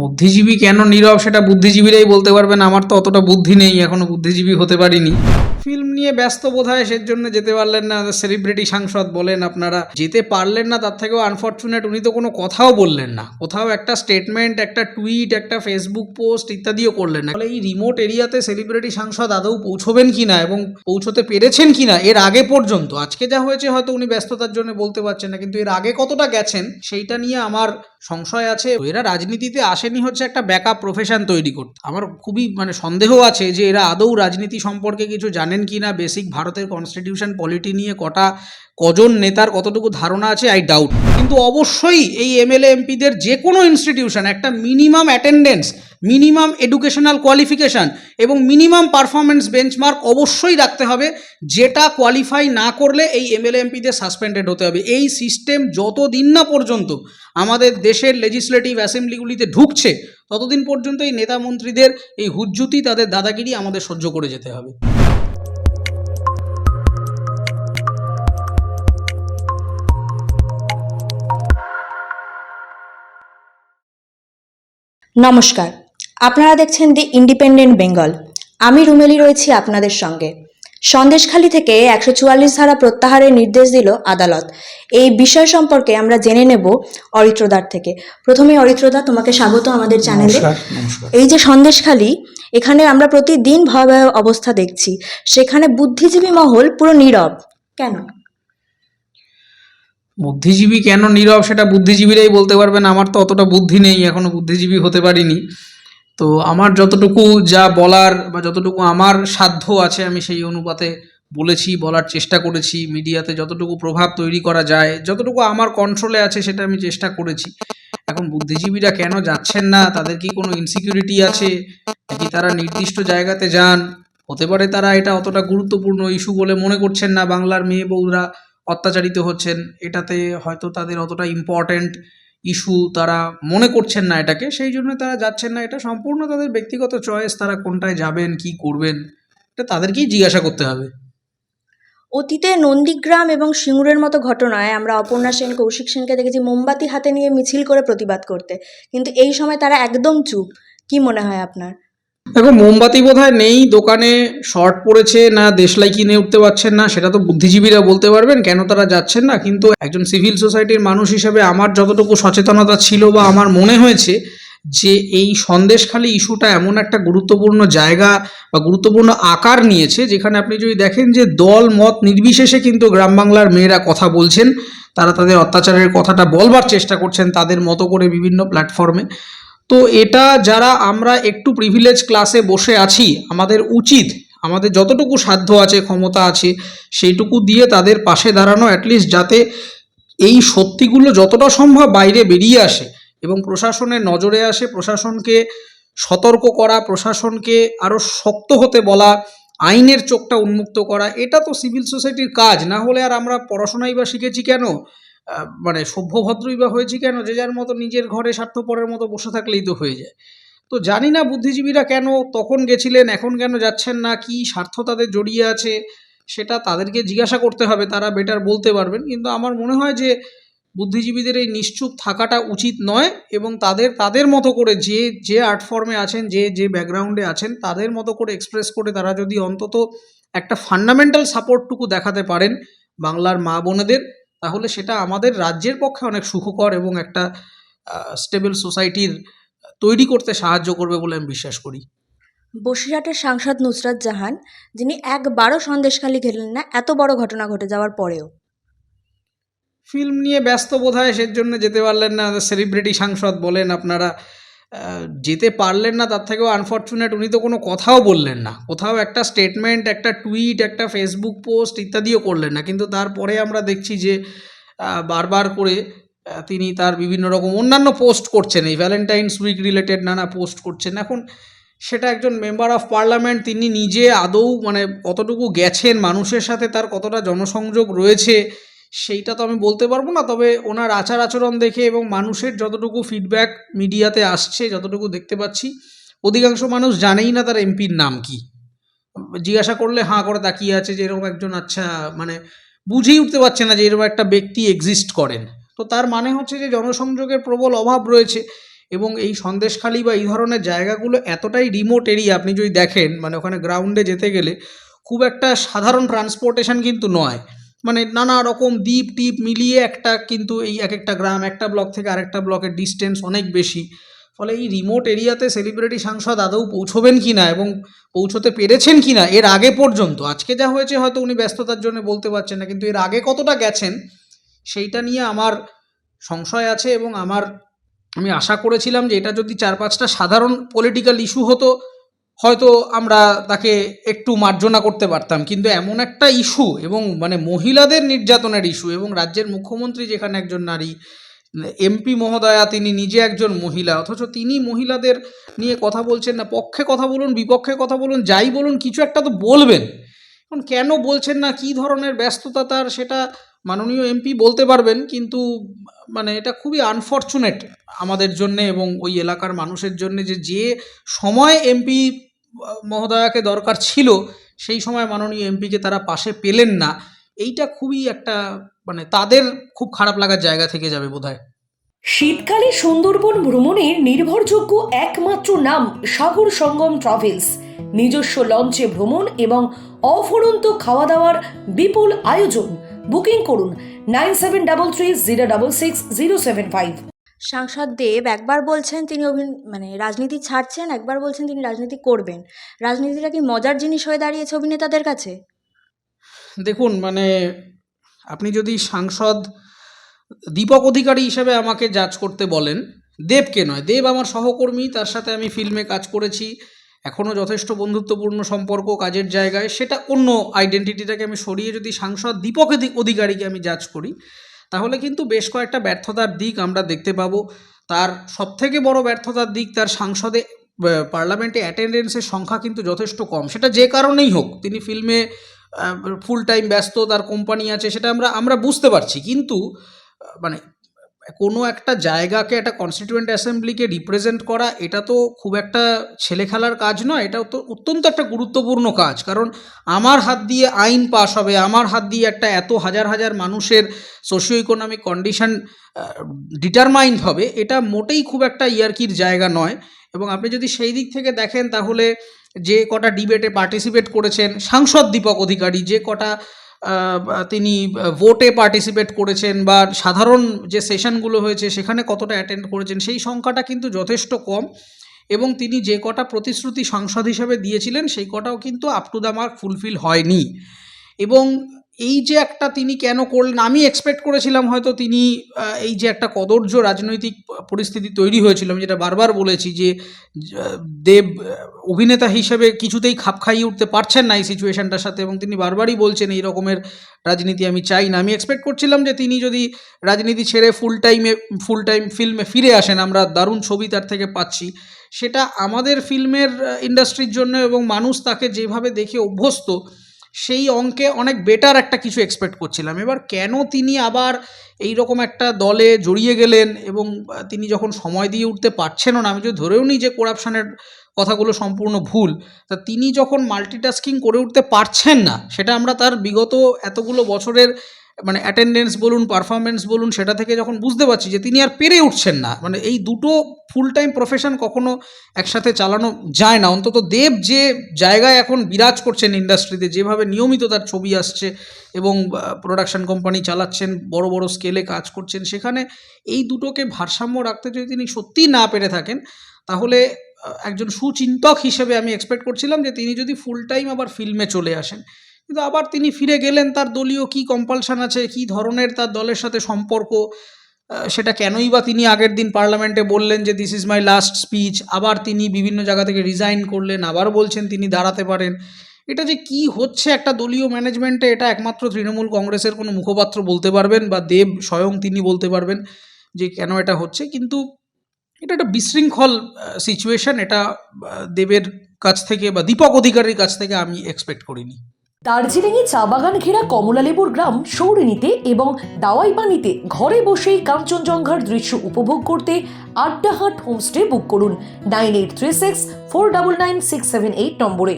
বুদ্ধিজীবী কেন নীরব সেটা বুদ্ধিজীবীরাই বলতে পারবেন, আমার তো অতটা বুদ্ধি নেই, এখনও বুদ্ধিজীবী হতে পারিনি। ফিল্ম নিয়ে ব্যস্ত বোধ হয় সের জন্য যেতে পারলেন না সেলিব্রিটি সাংসদ বলেন আপনারা, যেতে পারলেন না, তার থেকেও আনফর্চুনেট উনি তো কোনো কথাও বললেন না। কোথাও একটা স্টেটমেন্ট একটা টুইট একটা ফেসবুক পোস্ট ইত্যাদিও করলেন না। এই রিমোট এরিয়াতে সেলিব্রিটি সাংসদ আদৌ পৌঁছবেন কিনা এবং পৌঁছতে পেরেছেন কিনা, এর আগে পর্যন্ত, আজকে যা হয়েছে হয়তো উনি ব্যস্ততার জন্য বলতে পারছেন না, কিন্তু এর আগে কতটা গেছেন, সেইটা নিয়ে আমার সংশয় আছে। এরা রাজনীতিতে আসেনি হচ্ছে একটা ব্যাকআপ প্রফেশন তৈরি করতে। আমার খুবই মানে সন্দেহ আছে যে এরা আদৌ রাজনীতি সম্পর্কে কিছু জানেন কি না বেসিক ভারতের কনস্টিটিউশন পলিটি নিয়ে কটা কজন নেতার কতটুকু ধারণা আছে আই ডাউট কিন্তু অবশ্যই এই এমএলএ এমপিদের যে কোনো ইনস্টিটিউশন একটা minimum attendance minimum educational qualification এবং মিনিমাম পারফরমেন্স বেঞ্চমার্ক অবশ্যই রাখতে হবে, যেটা কোয়ালিফাই না করলে এই এমএলএ এমপিদের সাসপেন্ডেড হতে হবে। এই সিস্টেম যতদিন না পর্যন্ত আমাদের দেশের লেজিসলেটিভ অ্যাসেম্বলিগুলিতে ঢুকছে, ততদিন পর্যন্ত এই নেতা মন্ত্রীদের এই হুজ্জুতি তাদের দাদাগিরি আমাদের সহ্য করে যেতে হবে। নমস্কার। আপনারা দেখছেন দি ইন্ডিপেন্ডেন্ট বেঙ্গল আমি রুমেলি রয়েছি আপনাদের সঙ্গে। সন্দেশখালী থেকে একশো চুয়াল্লিশ ধারা প্রত্যাহারের নির্দেশ দিল আদালত। এই বিষয় সম্পর্কে আমরা জেনে নেব অরিত্রদার থেকে। প্রথমে অরিত্রদা তোমাকে স্বাগত আমাদের চ্যানেলে। এই যে সন্দেশখালী এখানে আমরা প্রতিদিন ভয়াবহ অবস্থা দেখছি। সেখানে বুদ্ধিজীবী মহল পুরো নীরব। কেন? বুদ্ধিজীবী কেন নীরব সেটা বুদ্ধিজীবীরাই বলতে পারবেন। আমার তো অতটা বুদ্ধি নেই, এখনও বুদ্ধিজীবী হতে পারিনি। তো আমার যতটুকু যা বলার বা যতটুকু আমার সাধ্য আছে, আমি সেই অনুপাতে বলেছি, বলার চেষ্টা করেছি। মিডিয়াতে যতটুকু প্রভাব তৈরি করা যায়, যতটুকু আমার কন্ট্রোলে আছে সেটা আমি চেষ্টা করেছি। এখন বুদ্ধিজীবীরা কেন যাচ্ছেন না? তাদের কি কোনো ইনসিকিউরিটি আছে? নাকি তারা নির্দিষ্ট জায়গাতে যান? হতে পারে তারা এটা অতটা গুরুত্বপূর্ণ ইস্যু বলে মনে করছেন না বাংলার মেয়ে বউরা। অত্যাচারিত হচ্ছেন, এটাতে হয়তো তাদের অতটা ইম্পর্ট্যান্ট ইস্যু তারা মনে করছেন না এটাকে, সেই জন্য তারা যাচ্ছেন না, এটা সম্পূর্ণ তাদের ব্যক্তিগত চয়েস তারা কোনটায় যাবেন, কি করবেন, এটা তাদেরকেই জিজ্ঞাসা করতে হবে। অতীতে নন্দীগ্রাম এবং সিঙ্গুরের মতো ঘটনায় আমরা অপর্ণা সেন, কৌশিক সেনকে দেখেছি মোমবাতি হাতে নিয়ে মিছিল করে প্রতিবাদ করতে। কিন্তু এই সময় তারা একদম চুপ, কি মনে হয় আপনার? দেখো, মোমবাতি বোধ নেই, দোকানে শর্ট পড়েছে না দেশলাই কিনে উঠতে পারছেন না, সেটা তো বুদ্ধিজীবীরা বলতে পারবেন, কেন তারা যাচ্ছেন না? কিন্তু একজন সিভিল সোসাইটির মানুষ হিসেবে আমার যতটুকু সচেতনতা ছিল বা আমার মনে হয়েছে যে এই সন্দেশখালী ইস্যুটা এমন একটা গুরুত্বপূর্ণ জায়গা বা গুরুত্বপূর্ণ আকার নিয়েছে, যেখানে আপনি যদি দেখেন যে দল মত নির্বিশেষে কিন্তু গ্রাম বাংলার মেয়েরা কথা বলছেন, তারা তাদের অত্যাচারের কথাটা বলবার চেষ্টা করছেন তাদের মতো করে বিভিন্ন প্ল্যাটফর্মে। তো এটা যারা আমরা একটু প্রিভিলেজ ক্লাসে বসে আছি, আমাদের উচিত, আমাদের যতটুকু সাধ্য আছে, ক্ষমতা আছে, সেইটুকু দিয়ে তাদের পাশে দাঁড়ানো অ্যাটলিস্ট যাতে এই সত্যিগুলো যতটা সম্ভব বাইরে বেরিয়ে আসে এবং প্রশাসনের নজরে আসে, প্রশাসনকে সতর্ক করা, প্রশাসনকে আরও শক্ত হতে বলা, আইনের চোখটা উন্মুক্ত করা, এটা তো সিভিল সোসাইটির কাজ, না হলে আর আমরা পড়াশোনাই বা শিখেছি কেন? মানে সভ্যভদ্রই বা হয়েছি কেন? যে যার মতো নিজের ঘরে স্বার্থপরের মতো বসে থাকলেই তো হয়ে যায়। তো জানি না বুদ্ধিজীবীরা কেন তখন গেছিলেন, এখন কেন যাচ্ছেন না, কি স্বার্থ তাদের জড়িয়ে আছে, সেটা তাদেরকে জিজ্ঞাসা করতে হবে, তারা বেটার বলতে পারবেন। কিন্তু আমার মনে হয় যে বুদ্ধিজীবীদের এই নিশ্চুপ থাকাটা উচিত নয় এবং তাদের তাদের মতো করে যে যে আর্ট ফর্মে আছেন, যে যে ব্যাকগ্রাউন্ডে আছেন, তাদের মতো করে এক্সপ্রেস করে তারা যদি অন্তত একটা ফান্ডামেন্টাল সাপোর্টটুকু দেখাতে পারেন বাংলার মা বোনেদের তাহলে সেটা আমাদের রাজ্যের পক্ষে অনেক সুখকর এবং একটা স্টেবল সোসাইটির তৈরি করতে সাহায্য করবে বলে আমি বিশ্বাস করি। বসিরহাটের সাংসদ নুসরাত জাহান যিনি একবারও সন্দেশখালী খেলেন না এত বড় ঘটনা ঘটে যাওয়ার পরেও। ফিল্ম নিয়ে ব্যস্ত বোধ হয় সের জন্য যেতে পারলেন না। সেলিব্রিটি সাংসদ বলেন আপনারা যেতে পারলেন না, তার থেকেও আনফর্চুনেট উনি তো কোনো কথাও বললেন না। কোথাও একটা স্টেটমেন্ট একটা টুইট একটা ফেসবুক পোস্ট ইত্যাদিও করলেন না। কিন্তু তারপরে আমরা দেখছি যে বারবার করে তিনি তার বিভিন্ন রকম অন্যান্য পোস্ট করছেন। এই ভ্যালেন্টাইন্স উইক রিলেটেড নানা পোস্ট করছেন। এখন সেটা একজন মেম্বার অফ পার্লামেন্ট তিনি নিজে আদৌ মানে কতটুকু গেছেন, মানুষের সাথে তার কতটা জনসংযোগ রয়েছে সেইটা তো আমি বলতে পারব না, তবে ওনার আচার আচরণ দেখে এবং মানুষের যতটুকু ফিডব্যাক মিডিয়াতে আসছে, যতটুকু দেখতে পাচ্ছি, অধিকাংশ মানুষ জানেই না তার এমপির নাম কি। জিজ্ঞাসা করলে হাঁ করে তাকিয়ে আছে যে এরকম একজন আচ্ছা মানে বুঝেই উঠতে পারছে না যে এরকম একটা ব্যক্তি এক্সিস্ট করেন। তো তার মানে হচ্ছে যে জনসংযোগের প্রবল অভাব রয়েছে এবং এই সন্দেশখালি বা এই ধরনের জায়গাগুলো এতটাই রিমোট এরিয়া আপনি যদি দেখেন মানে ওখানে গ্রাউন্ডে যেতে গেলে, খুব একটা সাধারণ ট্রান্সপোর্টেশন কিন্তু নয়। মানে নানা রকম দ্বীপ টিপ মিলিয়ে একটা কিন্তু এই এক একটা গ্রাম, একটা ব্লক থেকে আরেকটা ব্লকের ডিস্টেন্স অনেক বেশি। ফলে এই রিমোট এরিয়াতে সেলিব্রিটি সাংসদ আদৌ পৌঁছবেন কি না এবং পৌঁছতে পেরেছেন কি না এর আগে পর্যন্ত? আজকে যা হয়েছে হয়তো উনি ব্যস্ততার জন্য বলতে পারছেন না, কিন্তু এর আগে কতটা গেছেন সেইটা নিয়ে আমার সংশয় আছে এবং আমার আমি আশা করেছিলাম যে এটা যদি চার পাঁচটা সাধারণ পলিটিক্যাল ইস্যু হতো হয়তো আমরা তাকে একটু মার্জনা করতে পারতাম, কিন্তু এমন একটা ইস্যু এবং মানে মহিলাদের নির্যাতনের ইস্যু এবং রাজ্যের মুখ্যমন্ত্রী যেখানে একজন নারী এমপি মহোদয়া তিনি নিজে একজন মহিলা, অথচ তিনি মহিলাদের নিয়ে কথা বলছেন না, পক্ষে কথা বলুন, বিপক্ষে কথা বলুন, যাই বলুন, কিছু একটা তো বলবেন। এখন কেন বলছেন না, কী ধরনের ব্যস্ততা তার সেটা মাননীয় এমপি বলতে পারবেন, কিন্তু মানে এটা খুবই আনফর্চুনেট আমাদের জন্যে এবং ওই এলাকার মানুষের জন্য যে যে সময় এমপি মহোদয়াকে দরকার ছিল, সেই সময় মাননীয় এমপিকে তারা পাশে পেলেন না। এইটা খুবই একটা মানে তাদের খুব খারাপ লাগার জায়গা থেকে যাবে বোধহয়। শীতকালে সুন্দরবন ভ্রমণের নির্ভরযোগ্য একমাত্র নাম সাগর সঙ্গম ট্রাভেলস। নিজস্ব লঞ্চে ভ্রমণ এবং অফুরন্ত খাওয়া দাওয়ার বিপুল আয়োজন। বুকিং করুন nine seven double three zero double six zero seven five. সাংসদ দেব একবার বলছেন তিনি অভিন মানে রাজনীতি ছাড়ছেন, একবার বলছেন তিনি রাজনীতি করবেন। রাজনীতিটা কি মজার জিনিস হয়ে দাঁড়িয়েছে অভিনেতাদের কাছে? দেখুন মানে আপনি যদি সাংসদ, দীপক অধিকারী হিসেবে আমাকে জাজ করতে বলেন, দেবকে নয়, দেব আমার সহকর্মী, তার সাথে আমি ফিল্মে কাজ করেছি, এখনও যথেষ্ট বন্ধুত্বপূর্ণ সম্পর্ক কাজের জায়গায়, সেটা অন্য আইডেন্টিটিটাকে আমি সরিয়ে যদি সাংসদ, দীপক অধি- অধিকারীকে আমি জাজ করি তাহলে কিন্তু বেশ কয়েকটা ব্যর্থতার দিক আমরা দেখতে পাবো। তার সবথেকে বড় ব্যর্থতার দিক তার সাংসদে পার্লামেন্টে অ্যাটেন্ডেন্সের সংখ্যা কিন্তু যথেষ্ট কম। সেটা যে কারণেই হোক, তিনি ফিল্মে ফুল টাইম ব্যস্ত, তার কোম্পানি আছে, সেটা আমরা আমরা বুঝতে পারছি। কিন্তু মানে কোনো একটা জায়গাকে একটা কনস্টিটিউয়েন্ট অ্যাসেম্বলিকে রিপ্রেজেন্ট করা, এটা তো খুব একটা ছেলে খেলার কাজ নয়, এটা তো অত্যন্ত একটা গুরুত্বপূর্ণ কাজ। কারণ আমার হাত দিয়ে আইন পাশ হবে, আমার হাত দিয়ে একটা এত হাজার হাজার মানুষের সোশিও ইকোনমিক কন্ডিশন ডিটারমাইন্ড হবে, এটা মোটেই খুব একটা ইয়ার্কির জায়গা নয়। এবং আপনি যদি সেই দিক থেকে দেখেন, তাহলে যে কটা ডিবেটে পার্টিসিপেট করেছেন, সাংসদ দীপক অধিকারী, যে কটা তিনি ভোটে পার্টিসিপেট করেছেন বা সাধারণ যে সেশনগুলো হয়েছে সেখানে কতটা অ্যাটেন্ড করেছেন, সেই সংখ্যাটা কিন্তু যথেষ্ট কম। এবং তিনি যে কটা প্রতিশ্রুতি সাংসদ হিসাবে দিয়েছিলেন, সেই কটাও কিন্তু up to the mark fulfil হয়নি। এবং এই যে একটা তিনি কেন করলেন, আমি এক্সপেক্ট করেছিলাম হয়তো তিনি এই যে একটা কদর্য রাজনৈতিক পরিস্থিতি তৈরি হয়েছিল, আমি যেটা বারবার বলেছি যে দেব অভিনেতা হিসেবে কিছুতেই খাপ খাইয়ে উঠতে পারছেন না এই সিচুয়েশনটার সাথে এবং তিনি বারবারই বলছেন, এই রকমের রাজনীতি আমি চাই না। আমি এক্সপেক্ট করছিলাম যে তিনি যদি রাজনীতি ছেড়ে ফুল টাইমে ফুল টাইম ফিল্মে ফিরে আসেন, আমরা দারুণ ছবি তার থেকে পাচ্ছি। সেটা আমাদের ফিল্মের ইন্ডাস্ট্রির জন্য এবং মানুষ তাকে যেভাবে দেখে অভ্যস্ত সেই অঙ্কে অনেক বেটার একটা কিছু এক্সপেক্ট করছিলাম। এবার কেন তিনি আবার এই রকম একটা দলে জড়িয়ে গেলেন এবং তিনি যখন সময় দিয়ে উঠতে পারছেনও না, আমি যদি ধরেও নিই যে করাপশানের কথাগুলো সম্পূর্ণ ভুল, তা তিনি যখন মাল্টিটাস্কিং করে উঠতে পারছেন না, সেটা আমরা তার বিগত এতগুলো বছরের মানে অ্যাটেন্ডেন্স বলুন পারফরমেন্স বলুন, সেটা থেকে যখন বুঝতে পারছি যে তিনি আর পেরে উঠছেন না মানে এই দুটো ফুল টাইম প্রফেশন কখনো একসাথে চালানো যায় না। অন্তত দেব যে জায়গায় এখন বিরাজ করছেন ইন্ডাস্ট্রিতে যেভাবে নিয়মিত তার ছবি আসছে এবং প্রোডাকশন কোম্পানি চালাচ্ছেন, বড় বড় স্কেলে কাজ করছেন, সেখানে এই দুটোকে ভারসাম্য রাখতে যদি তিনি সত্যিই না পেরে থাকেন, তাহলে একজন সুচিন্তক হিসেবে আমি এক্সপেক্ট করছিলাম যে তিনি যদি ফুল টাইম আবার ফিল্মে চলে আসেন। কিন্তু আবার তিনি ফিরে গেলেন, তার দলীয় কী কম্পালশান আছে, কী ধরনের তার দলের সাথে সম্পর্ক সেটা কেনই বা তিনি আগের দিন পার্লামেন্টে বললেন যে this is my last speech আবার তিনি বিভিন্ন জায়গা থেকে রিজাইন করলেন, আবার বলছেন তিনি দাঁড়াতে পারেন। এটা যে কি হচ্ছে একটা দলীয় ম্যানেজমেন্টে এটা একমাত্র তৃণমূল কংগ্রেসের কোনো মুখপাত্র বলতে পারবেন বা দেব স্বয়ং তিনি বলতে পারবেন যে, কেন এটা হচ্ছে? কিন্তু এটা একটা বিশৃঙ্খল সিচুয়েশন এটা দেবের কাছ থেকে বা দীপক অধিকারীর কাছ থেকে আমি এক্সপেক্ট করিনি। দার্জিলিংয়ে চা বাগান ঘেরা কমলালেবুর গ্রাম সৌরিনীতে এবং দাওয়াই পানিতে ঘরে বসেই কাঞ্চনজঙ্ঘার দৃশ্য উপভোগ করতে আড্ডাহাট হোমস্টে বুক করুন nine eight three six four double nine six seven eight নম্বরে।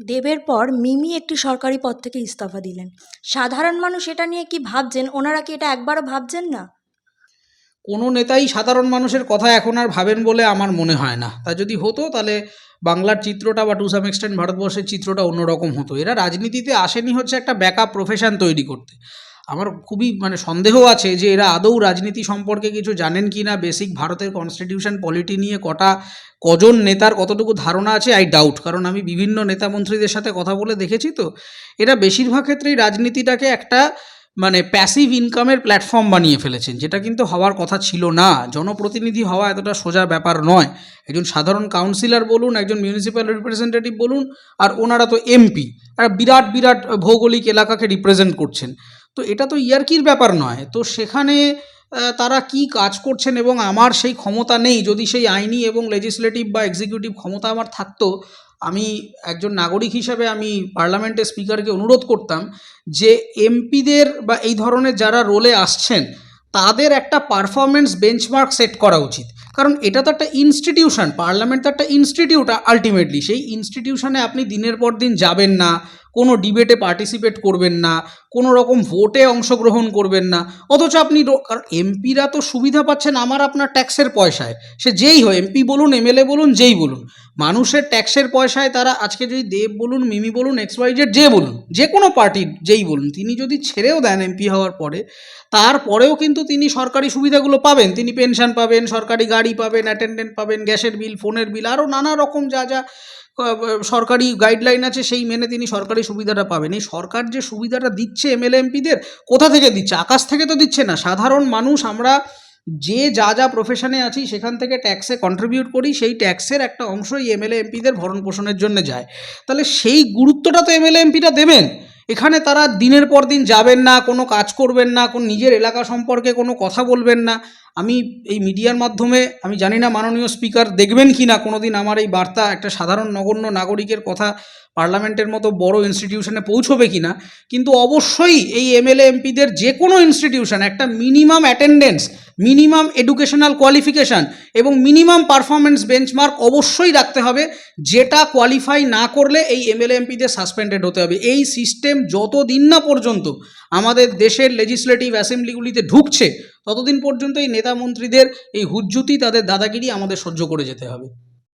দেবের পর মিমি একটি সরকারি পদ থেকে ইস্তফা দিলেন। সাধারণ মানুষ এটা নিয়ে কি ভাবছেন? ওনারা কি এটা একবারও ভাবছেন না? কোনো নেতাই সাধারণ মানুষের কথা এখন আর ভাবেন বলে আমার মনে হয় না। তা যদি হতো তাহলে বাংলার চিত্রটা বা টু সাম এক্সটেন্ট ভারতবর্ষের চিত্রটা অন্যরকম হতো। এরা রাজনীতিতে আসেনি হচ্ছে একটা ব্যাকআপ প্রফেশন তৈরি করতে। আমার খুবই মানে সন্দেহ আছে যে এরা আদৌ রাজনীতি সম্পর্কে কিছু জানেন কি না বেসিক ভারতের কনস্টিটিউশন পলিটি নিয়ে কটা কজন নেতার কতটুকু ধারণা আছে আই ডাউট কারণ আমি বিভিন্ন নেতা মন্ত্রীদের সাথে কথা বলে দেখেছি তো। এরা বেশিরভাগ ক্ষেত্রেই রাজনীতিটাকে একটা মানে প্যাসিভ ইনকামের প্ল্যাটফর্ম বানিয়ে ফেলেছেন, যেটা কিন্তু হওয়ার কথা ছিল না। জনপ্রতিনিধি হওয়া এতটা সোজা ব্যাপার নয়। একজন সাধারণ কাউন্সিলর বলুন, একজন মিউনিসিপ্যাল রিপ্রেজেন্টেটিভ বলুন, আর ওনারা তো এমপি আর বিরাট বিরাট ভৌগোলিক এলাকাকে রিপ্রেজেন্ট করছেন। তো এটা তো ইয়ার্কির ব্যাপার নয়। তো সেখানে তারা কি কাজ করছেন এবং আমার সেই ক্ষমতা নেই, যদি সেই আইনি এবং লেজিসলেটিভ বা এক্সিকিউটিভ ক্ষমতা আমার থাকতো আমি একজন নাগরিক হিসাবে আমি পার্লামেন্টের স্পিকারকে অনুরোধ করতাম যে এমপিদের বা এই ধরনের যারা রোলে আসছেন, তাদের একটা পারফরমেন্স বেঞ্চমার্ক সেট করা উচিত। কারণ এটা তো একটা ইনস্টিটিউশন পার্লামেন্ট তো একটা ইনস্টিটিউট আলটিমেটলি সেই ইনস্টিটিউশনে আপনি দিনের পর দিন যাবেন না কোনো ডিবেটে পার্টিসিপেট করবেন না, কোনো রকম ভোটে অংশগ্রহণ করবেন না, অথচ আপনি কারণ এমপিরা তো সুবিধা পাচ্ছেন আমার আপনার ট্যাক্সের পয়সায়। সে যেই হয় এমপি বলুন এমএলএ বলুন, যেই বলুন, মানুষের ট্যাক্সের পয়সায় তারা আজকে যদি দেব বলুন, মিমি বলুন এক্স ওয়াই যে বলুন, যে কোনো পার্টির যেই বলুন, তিনি যদি ছেড়েও দেন এমপি হওয়ার পরে, তারপরেও কিন্তু তিনি সরকারি সুবিধাগুলো পাবেন। তিনি পেনশন পাবেন, সরকারি গাড়ি পাবেন অ্যাটেন্ডেন্ট পাবেন, গ্যাসের বিল ফোনের বিল আরও নানা রকম যা যা সরকারি গাইডলাইন আছে, সেই মেনে তিনি সরকারি সুবিধাটা পাবেন। এই সরকার যে সুবিধাটা দিচ্ছে এমএলএ এমপিদের কোথা থেকে দিচ্ছে? আকাশ থেকে তো দিচ্ছে না। সাধারণ মানুষ, আমরা যে যা যা প্রফেশনে আছি, সেখান থেকে ট্যাক্সে কন্ট্রিবিউট করি, সেই ট্যাক্সের একটা অংশই এমএলএ এমপিদের ভরণ পোষণের জন্য যায়। তাহলে সেই গুরুত্বটা তো এমএলএ এমপিরা দেবেন। এখানে তারা দিনের পর দিন যাবেন না, কোনো কাজ করবেন না, কোন নিজের এলাকা সম্পর্কে কোনো কথা বলবেন না। আমি এই মিডিয়ার মাধ্যমে, আমি জানি না মাননীয় স্পিকার দেখবেন কি না কোনো দিন আমার এই বার্তা একটা সাধারণ নগণ্য নাগরিকের কথা পার্লামেন্টের মতো বড় ইনস্টিটিউশনে পৌঁছবে কি না, কিন্তু অবশ্যই এই এমএলএ, এমপিদের যে কোনো ইনস্টিটিউশন একটা minimum attendance minimum educational qualification এবং মিনিমাম পারফরমেন্স বেঞ্চমার্ক অবশ্যই রাখতে হবে, যেটা কোয়ালিফাই না করলে এই এমএলএ, এমপিদের সাসপেন্ডেড হতে হবে। এই সিস্টেম যতদিন না পর্যন্ত আমাদের দেশের লেজিসলেটিভ অ্যাসেম্বলিগুলিতে ঢুকছে ততদিন পর্যন্ত এই নেতা মন্ত্রীদের এই হুজ্জুতি তাদের দাদাগিরি আমাদের সহ্য করে যেতে হবে।